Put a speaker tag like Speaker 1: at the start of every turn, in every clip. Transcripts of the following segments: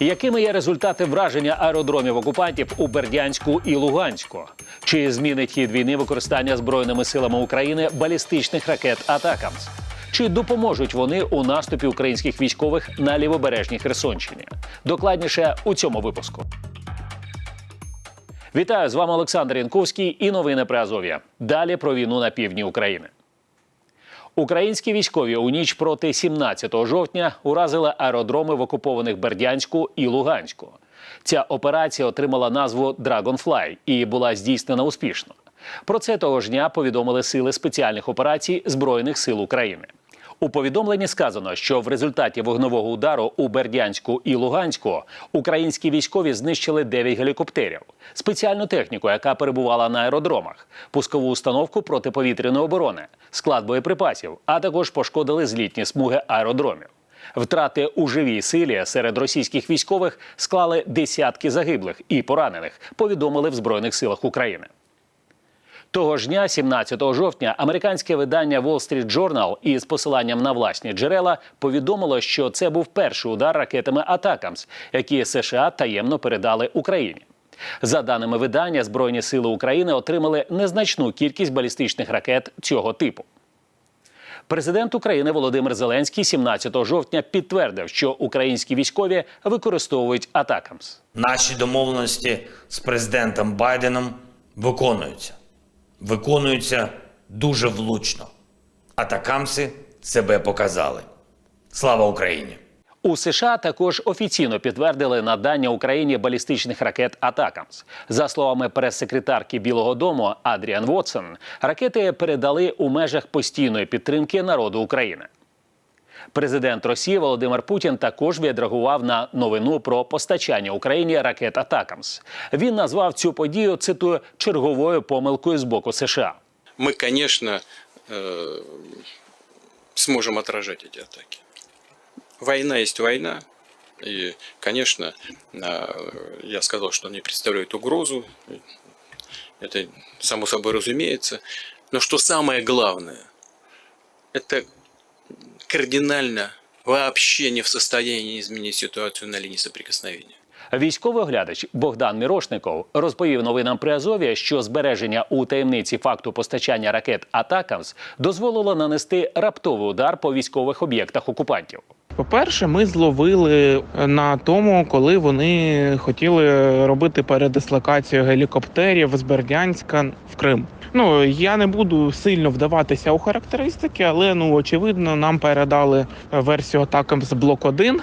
Speaker 1: Якими є результати враження аеродромів окупантів у Бердянську і Луганську? Чи змінить хід війни використання збройними силами України балістичних ракет Атакамс? Чи допоможуть вони у наступі українських військових на лівобережній Херсонщині? Докладніше у цьому випуску. Вітаю з вами Олександр Янковський і новини про Азов'я. Далі про війну на півдні України. Українські військові у ніч проти 17 жовтня уразили аеродроми в окупованих Бердянську і Луганську. Ця операція отримала назву Dragonfly і була здійснена успішно. Про це того ж дня повідомили сили спеціальних операцій Збройних сил України. У повідомленні сказано, що в результаті вогневого удару у Бердянську і Луганську українські військові знищили 9 гелікоптерів, спеціальну техніку, яка перебувала на аеродромах, пускову установку протиповітряної оборони, склад боєприпасів, а також пошкодили злітні смуги аеродромів. Втрати у живій силі серед російських військових склали десятки загиблих і поранених. Повідомили в Збройних силах України. Того ж дня, 17 жовтня, американське видання Wall Street Journal із посиланням на власні джерела повідомило, що це був перший удар ракетами Атакамс, які США таємно передали Україні. За даними видання, Збройні сили України отримали незначну кількість балістичних ракет цього типу. Президент України Володимир Зеленський 17 жовтня підтвердив, що українські військові використовують Атакамс.
Speaker 2: Наші домовленості з президентом Байденом виконуються. Виконуються дуже влучно. Атакамси себе показали. Слава Україні!
Speaker 1: У США також офіційно підтвердили надання Україні балістичних ракет Атакамс. За словами прес-секретарки Білого Дому Адріан Вотсон, ракети передали у межах постійної підтримки народу України. Президент Росії Володимир Путін також відреагував на новину про постачання Україні ракет Атакамс. Він назвав цю подію цитую черговою помилкою з боку США.
Speaker 3: мы, конечно, э, сможем отражать эти атаки. Война есть война. И, конечно, э, я сказал, что они представляют угрозу. Это само собой разумеется. Но что самое главное, это кардинально вообще не в состоянии изменить ситуацию на линии соприкосновения.
Speaker 1: Військовий оглядач Богдан Мірошников розповів новинам при Азові, що збереження у таємниці факту постачання ракет Атакамс дозволило нанести раптовий удар по військових об'єктах окупантів.
Speaker 4: По-перше, ми зловили на тому, коли вони хотіли робити передислокацію гелікоптерів з Бердянська в Крим. Ну я не буду сильно вдаватися у характеристики, але ну очевидно, нам передали версію атакам з блок 1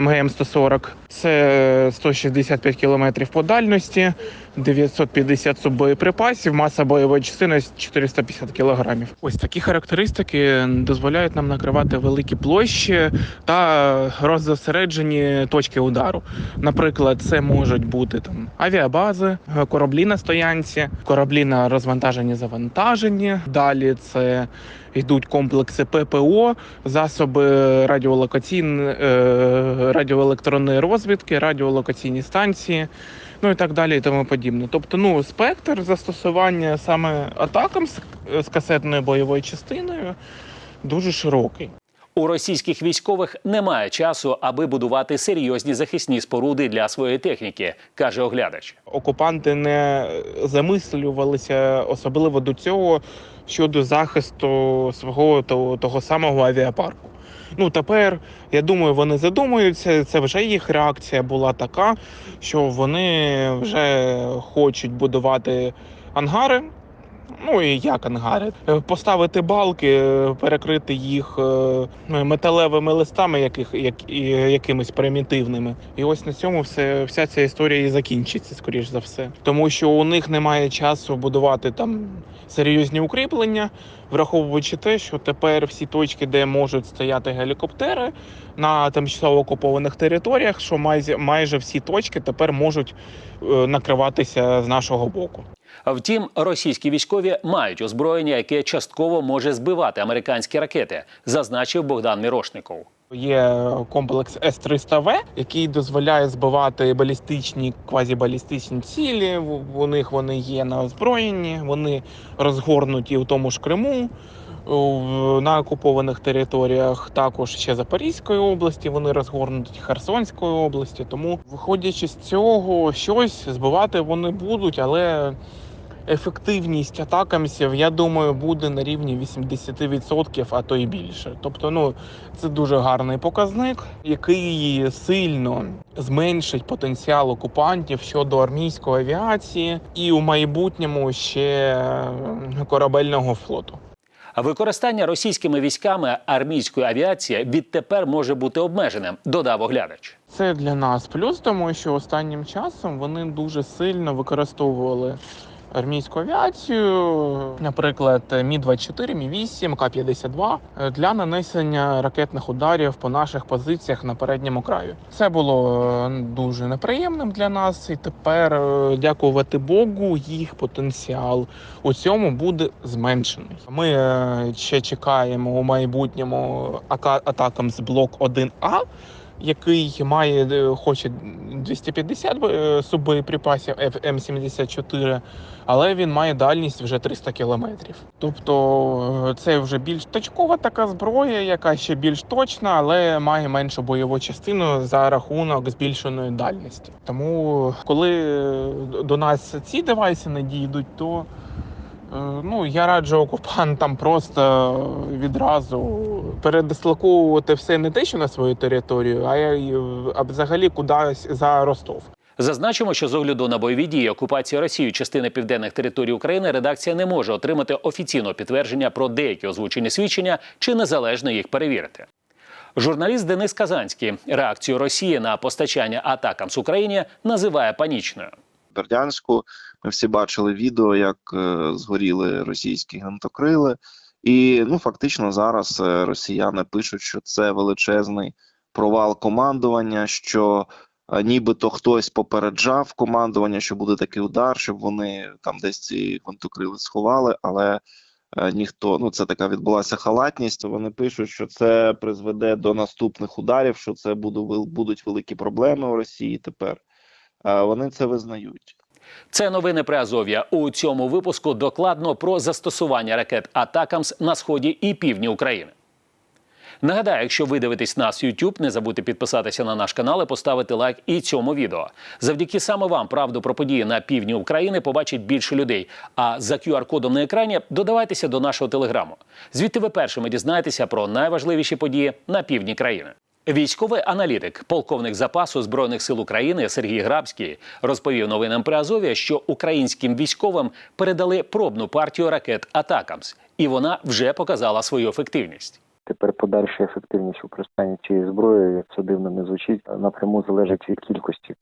Speaker 4: МГМ 140 Це 165 кілометрів по дальності, 950 суббоєприпасів, маса бойової частини 450 кілограмів. Ось такі характеристики дозволяють нам накривати великі площі та роззосереджені точки удару. Наприклад, це можуть бути там авіабази, кораблі на стоянці, кораблі на розвантаженні завантаженні. Далі це йдуть комплекси ППО, засоби радіолокаційної е, радіоелектронної розвідки, радіолокаційні станції. Ну і так далі, і тому подібне. Тобто, ну спектр застосування саме атакам з, з касетною бойовою частиною дуже широкий.
Speaker 1: У російських військових немає часу, аби будувати серйозні захисні споруди для своєї техніки, каже оглядач.
Speaker 4: окупанти не замислювалися особливо до цього щодо захисту свого того, того самого авіапарку. Ну тепер я думаю, вони задумуються. Це вже їх реакція була така, що вони вже хочуть будувати ангари. Ну і як ангари, Е, поставити балки, е, перекрити їх е, металевими листами, яких як якимись примітивними. І ось на цьому все вся ця історія і закінчиться, скоріш за все, тому що у них немає часу будувати там серйозні укріплення, враховуючи те, що тепер всі точки, де можуть стояти гелікоптери на тимчасово окупованих територіях, що майже майже всі точки тепер можуть накриватися з нашого боку.
Speaker 1: Втім, російські військові мають озброєння, яке частково може збивати американські ракети, зазначив Богдан Мірошников.
Speaker 4: Є комплекс С-300В, який дозволяє збивати балістичні, квазібалістичні цілі. В- У них вони є на озброєнні, вони розгорнуті у тому ж Криму. на окупованих територіях, також ще Запорізької області, вони розгорнуті Херсонської області. Тому, виходячи з цього, щось збивати вони будуть, але ефективність атакамсів, я думаю, буде на рівні 80%, а то і більше. Тобто, ну це дуже гарний показник, який сильно зменшить потенціал окупантів щодо армійської авіації і у майбутньому ще корабельного флоту.
Speaker 1: Використання російськими військами армійської авіації відтепер може бути обмеженим, додав оглядач.
Speaker 4: Це для нас плюс, тому що останнім часом вони дуже сильно використовували армійську авіацію, наприклад, Мі 24 Мі 8 К-52 для нанесення ракетних ударів по наших позиціях на передньому краю. Це було е, дуже неприємним для нас, і тепер, е, дякувати Богу, їх потенціал у цьому буде зменшений. Ми е, ще чекаємо у майбутньому атакам з блок 1А який має е, хоче 250 е, суббоєприпасів М74, але він має дальність вже 300 кілометрів. Тобто е, це вже більш точкова така зброя, яка ще більш точна, але має меншу бойову частину за рахунок збільшеної дальності. Тому коли е, до нас ці девайси надійдуть, то Е, Ну, я раджу окупантам просто відразу передислоковувати все не те, що на свою територію, а й е, взагалі кудись за Ростов.
Speaker 1: Зазначимо, що з огляду на бойові дії окупації Росією частини південних територій України редакція не може отримати офіційного підтвердження про деякі озвучені свідчення чи незалежно їх перевірити. Журналіст Денис Казанський реакцію Росії на постачання атакам з Україні називає панічною.
Speaker 5: Бердянську. Ми всі бачили відео, як е, згоріли російські гвинтокрили. І ну фактично зараз е, росіяни пишуть, що це величезний провал командування, що е, нібито хтось попереджав командування, що буде такий удар, щоб вони там десь ці гвинтокрили сховали, але ніхто ну це така відбулася халатність. Вони пишуть, що це призведе до наступних ударів, що це буду, будуть великі проблеми у Росії тепер. Вони це визнають.
Speaker 1: Це новини при Азов'я. У цьому випуску докладно про застосування ракет Атакамс на сході і півдні України. Нагадаю, якщо ви дивитесь нас YouTube, не забудьте підписатися на наш канал і поставити лайк і цьому відео. Завдяки саме вам правду про події на півдні України побачить більше людей. А за QR-кодом на екрані додавайтеся до нашого телеграму. Звідти ви першими дізнаєтеся про найважливіші події на півдні країни. Військовий аналітик, полковник запасу збройних сил України Сергій Грабський розповів новинам при Азов'я, що українським військовим передали пробну партію ракет Атакамс, і вона вже показала свою ефективність.
Speaker 6: Тепер подальша ефективність використання цієї зброї, як це дивно не звучить, напряму залежить від кількості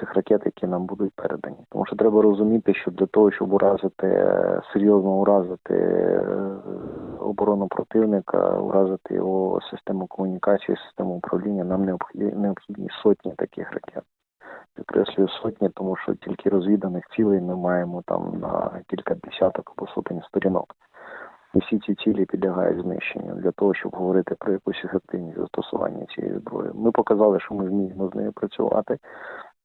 Speaker 6: цих ракет, які нам будуть передані. Тому що треба розуміти, що для того, щоб уразити е, серйозно уразити е, оборону противника, уразити його систему комунікації, систему управління, нам необхідні, необхідні сотні таких ракет. Підкреслюю сотні, тому що тільки розвіданих цілей ми маємо там на кілька десяток або сотень сторінок. І всі ці цілі підлягають знищенню для того, щоб говорити про якусь ефективність застосування цієї зброї. Ми показали, що ми вміємо з нею працювати,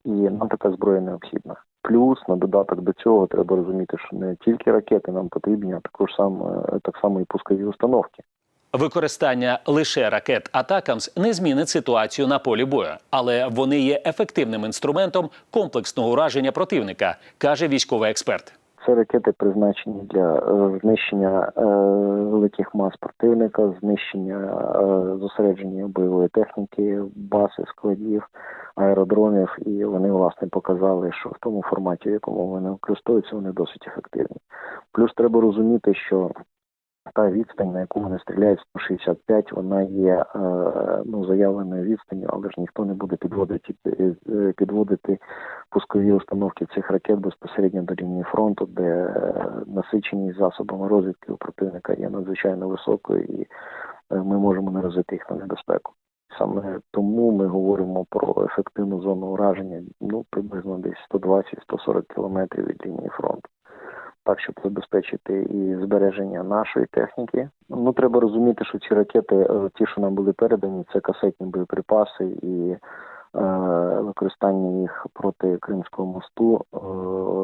Speaker 6: і нам така зброя необхідна. Плюс на додаток до цього треба розуміти, що не тільки ракети нам потрібні, а також сам е, так само і пускові установки.
Speaker 1: Використання лише ракет Атакамс не змінить ситуацію на полі бою, але вони є ефективним інструментом комплексного ураження противника, каже військовий експерт.
Speaker 6: Це ракети призначені для е, знищення е, великих мас противника, знищення е, зосередження бойової техніки, бази, складів, аеродромів, і вони власне показали, що в тому форматі, в якому вони використовуються, вони досить ефективні. Плюс треба розуміти, що та відстань, на яку вони стріляють 165, вона є е, ну заявленою відстанню, але ж ніхто не буде підводити е, підводити пускові установки цих ракет безпосередньо до лінії фронту, де е, насиченість засобами розвідки у противника є надзвичайно високою, і ми можемо наразити їх на небезпеку. Саме тому ми говоримо про ефективну зону ураження ну приблизно десь 120-140 кілометрів від лінії фронту. Так, щоб забезпечити і збереження нашої техніки. Ну треба розуміти, що ці ракети, е, ті, що нам були передані, це касетні боєприпаси і використання їх проти Кримського мосту, е,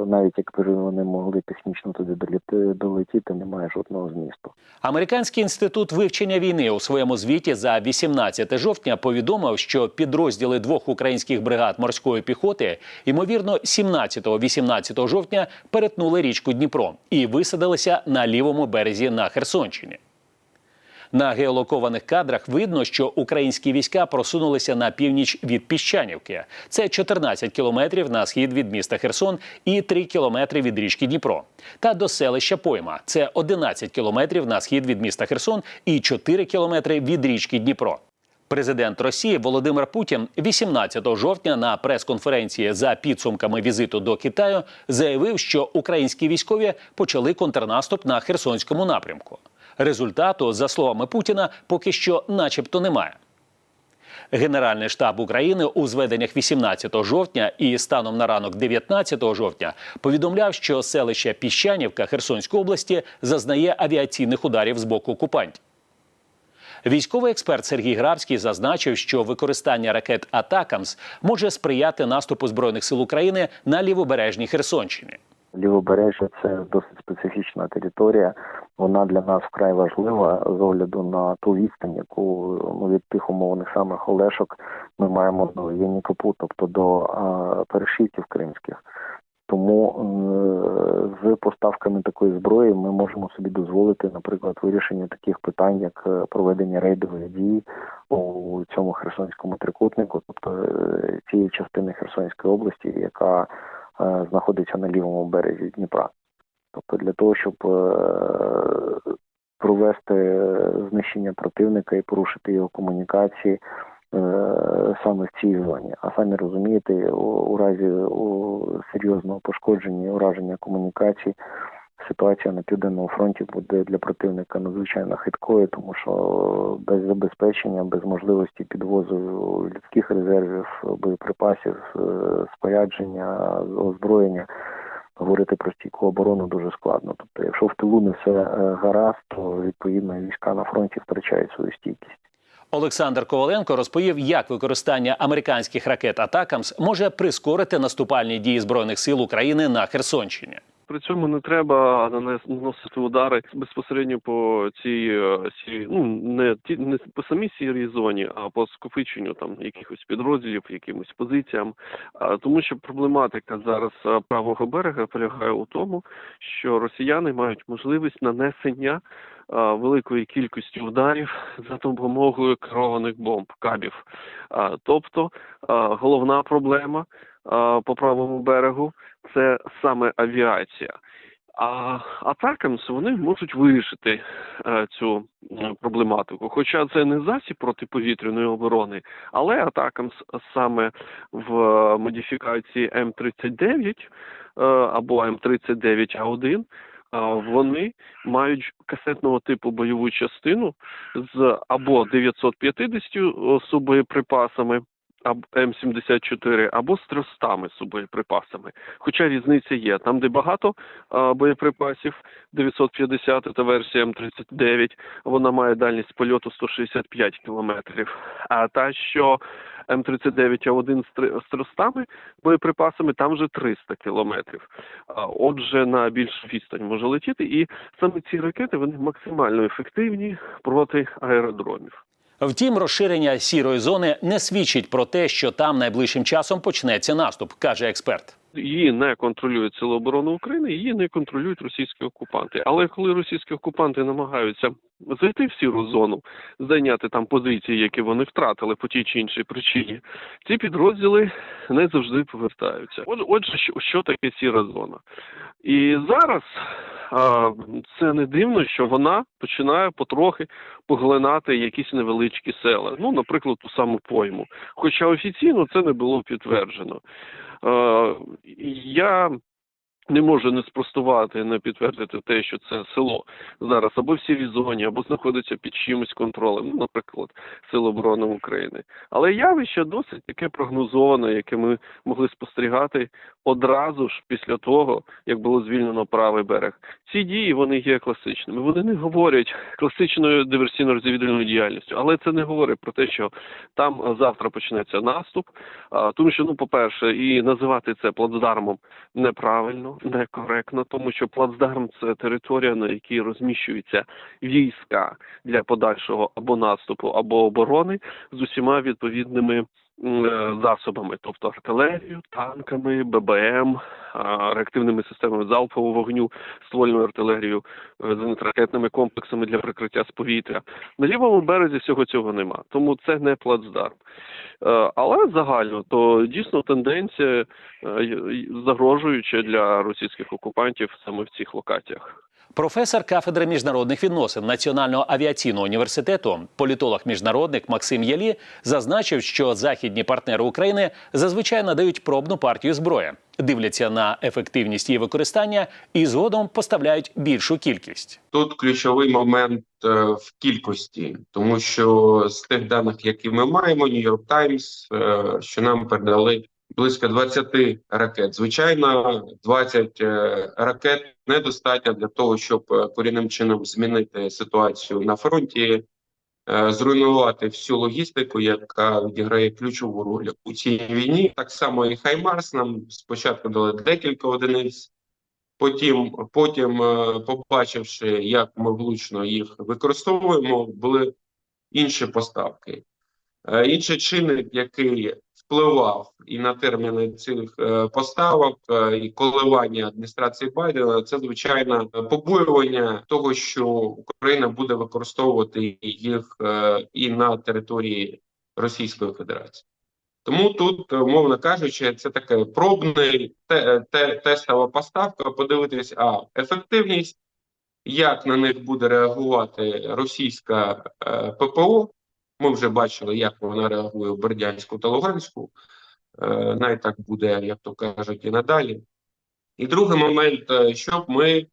Speaker 6: навіть якби вони могли технічно туди доліти, долетіти, немає жодного змісту.
Speaker 1: Американський інститут вивчення війни у своєму звіті за 18 жовтня повідомив, що підрозділи двох українських бригад морської піхоти, ймовірно, 17-18 жовтня перетнули річку Дніпро і висадилися на лівому березі на Херсонщині. На геолокованих кадрах видно, що українські війська просунулися на північ від Піщанівки. Це 14 кілометрів на схід від міста Херсон і 3 кілометри від річки Дніпро. Та до селища Пойма це 11 кілометрів на схід від міста Херсон і 4 кілометри від річки Дніпро. Президент Росії Володимир Путін 18 жовтня на прес-конференції за підсумками візиту до Китаю заявив, що українські військові почали контрнаступ на Херсонському напрямку. Результату, за словами Путіна, поки що, начебто, немає. Генеральний штаб України у зведеннях 18 жовтня і станом на ранок 19 жовтня повідомляв, що селище Піщанівка Херсонської області зазнає авіаційних ударів з боку окупантів. Військовий експерт Сергій Гравський зазначив, що використання ракет Атакамс може сприяти наступу збройних сил України на лівобережній Херсонщині.
Speaker 6: Лівобережжя це досить специфічна територія. Вона для нас вкрай важлива з огляду на ту відстань, яку ну, від тих умовних самих Олешок ми маємо до Єнікопу, тобто до а, перешийків кримських. Тому е, з поставками такої зброї ми можемо собі дозволити, наприклад, вирішення таких питань, як е, проведення рейдових дій у цьому херсонському трикутнику, тобто е, цієї частини Херсонської області, яка е, знаходиться на лівому березі Дніпра. Тобто для того, щоб е, провести знищення противника і порушити його комунікації е, саме в цій зоні. А самі розумієте, у разі серйозного пошкодження і ураження комунікацій ситуація на південному фронті буде для противника надзвичайно хиткою, тому що без забезпечення, без можливості підвозу людських резервів, боєприпасів, е, спорядження, озброєння. Говорити про стійку оборону дуже складно. Тобто, якщо в тилу не все е, гаразд, то відповідно війська на фронті втрачають свою стійкість.
Speaker 1: Олександр Коваленко розповів, як використання американських ракет Атакамс може прискорити наступальні дії збройних сил України на Херсонщині.
Speaker 7: При цьому не треба наносити удари безпосередньо по цій е, сірій, ну не ті не по самій сірій зоні, а по скопиченню там якихось підрозділів, якимось позиціям. А, Тому що проблематика зараз е, правого берега полягає у тому, що росіяни мають можливість нанесення е, великої кількості ударів за допомогою керованих бомб, кабів. Тобто головна проблема по правому берегу це саме авіація. А атакамс вони можуть вирішити е, цю е, проблематику. Хоча це не засіб протиповітряної оборони, але атакамс саме в модифікації М39 е, або М39А1 е, вони мають касетного типу бойову частину з або 950 субоєприпасами, М74 або з 300 субоєприпасами. Хоча різниця є. Там, де багато боєприпасів, 950 та версія М39, вона має дальність польоту 165 кілометрів. А та, що М39А1 з три- 300 боєприпасами, там вже 300 кілометрів. Отже, на більшу відстань може летіти. І саме ці ракети вони максимально ефективні проти аеродромів.
Speaker 1: Втім, розширення сірої зони не свідчить про те, що там найближчим часом почнеться наступ, каже експерт.
Speaker 7: Її не контролюють Сили оборони України, її не контролюють російські окупанти. Але коли російські окупанти намагаються зайти в сіру зону, зайняти там позиції, які вони втратили по тій чи іншій причині, ці підрозділи не завжди повертаються. Отже, що, таке сіра зона? І зараз це не дивно, що вона починає потрохи поглинати якісь невеличкі села. Ну, наприклад, ту саму пойму. Хоча офіційно це не було підтверджено. Е, Я не може не спростувати, не підтвердити те, що це село зараз або в сірій зоні, або знаходиться під чимось контролем, ну, наприклад, Сил оборони України. Але явище досить таке прогнозоване, яке ми могли спостерігати одразу ж після того, як було звільнено правий берег. Ці дії вони є класичними. Вони не говорять класичною диверсійно-розвідувальною діяльністю, але це не говорить про те, що там завтра почнеться наступ. Тому що, ну, по-перше, і називати це плацдармом неправильно, некоректно, тому що плацдарм це територія, на якій розміщуються війська для подальшого або наступу, або оборони з усіма відповідними засобами, тобто артилерією, танками, ББМ, реактивними системами залпового вогню, ствольною артилерією, е, зенітно-ракетними комплексами для прикриття з повітря. На лівому березі всього цього нема, тому це не плацдарм. Е, Але загально то дійсно тенденція е, загрожуюча для російських окупантів саме в цих локаціях.
Speaker 1: Професор кафедри міжнародних відносин Національного авіаційного університету, політолог-міжнародник Максим Єлі зазначив, що західні партнери України зазвичай надають пробну партію зброї, дивляться на ефективність її використання і згодом поставляють більшу кількість.
Speaker 8: Тут ключовий момент е, в кількості, тому що з тих даних, які ми маємо, New York Times, е, що нам передали близько 20 ракет. Звичайно, 20 е, ракет недостатньо для того, щоб е, корінним чином змінити ситуацію на фронті, е, зруйнувати всю логістику, яка відіграє ключову роль у цій війні. Так само і Хаймарс нам спочатку дали декілька одиниць. Потім, потім, побачивши, як ми влучно їх використовуємо, були інші поставки. Інший чинник, який впливав і на терміни цих е, поставок, е, і коливання адміністрації Байдена, це звичайно побоювання того, що Україна буде використовувати їх е, і на території Російської Федерації. Тому тут, умовно кажучи, це таке пробний те, те, тестова поставка. Подивитись, а ефективність, як на них буде реагувати російська е, ППО. Ми вже бачили, як вона реагує в Бердянську та Луганську. Е, навіть так буде, як то кажуть, і надалі. І другий момент, е, щоб ми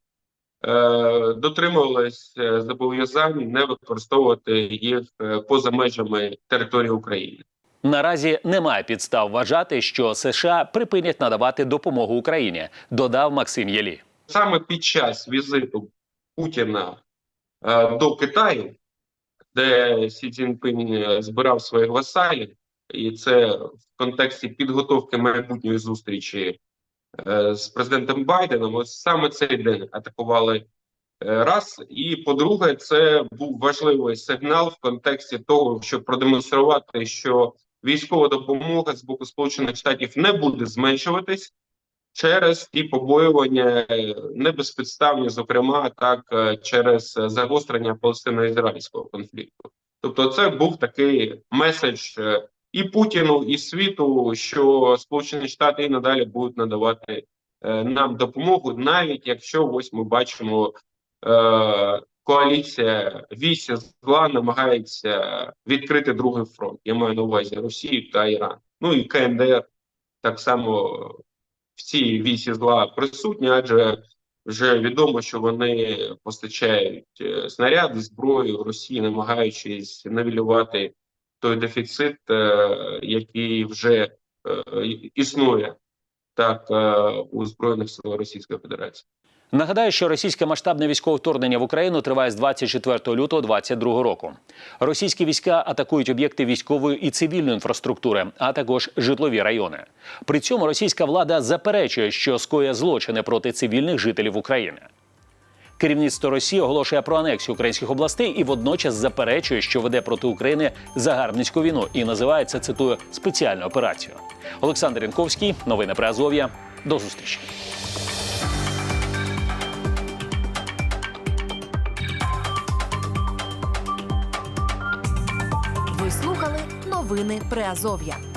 Speaker 8: е, дотримувались е, зобов'язань не використовувати їх е, поза межами території України.
Speaker 1: Наразі немає підстав вважати, що США припинять надавати допомогу Україні, додав Максим Єлі.
Speaker 8: саме під час візиту Путіна е, до Китаю, де Сі Цзіньпинь е, збирав своїх васалів, і це в контексті підготовки майбутньої зустрічі е, з президентом Байденом, ось саме цей день атакували е, раз. І по-друге, це був важливий сигнал в контексті того, щоб продемонструвати, що військова допомога з боку Сполучених Штатів не буде зменшуватись через ті побоювання е, небезпідставні, зокрема так е, через загострення палестино-ізраїльського конфлікту. Тобто, це був такий меседж е, і Путіну, і світу, що Сполучені Штати і надалі будуть надавати нам допомогу, навіть якщо ось ми бачимо. Коаліція вісі зла намагається відкрити другий фронт. Я маю на увазі Росію та Іран. Ну і КНДР так само в цій вісі зла присутні, адже вже відомо, що вони постачають е, снаряди, зброю Росії, намагаючись навілювати той дефіцит, е, який вже е, існує так у збройних силах Російської Федерації.
Speaker 1: Нагадаю, що російське масштабне військове вторгнення в Україну триває з 24 лютого 2022 року. Російські війська атакують об'єкти військової і цивільної інфраструктури, а також житлові райони. При цьому російська влада заперечує, що скоює злочини проти цивільних жителів України. Керівництво Росії оголошує про анексію українських областей і водночас заперечує, що веде проти України загарбницьку війну і називає це, цитую, спеціальну операцію. Олександр Янковський, новини при Азов'я. До зустрічі.
Speaker 9: Новини Приазов'я.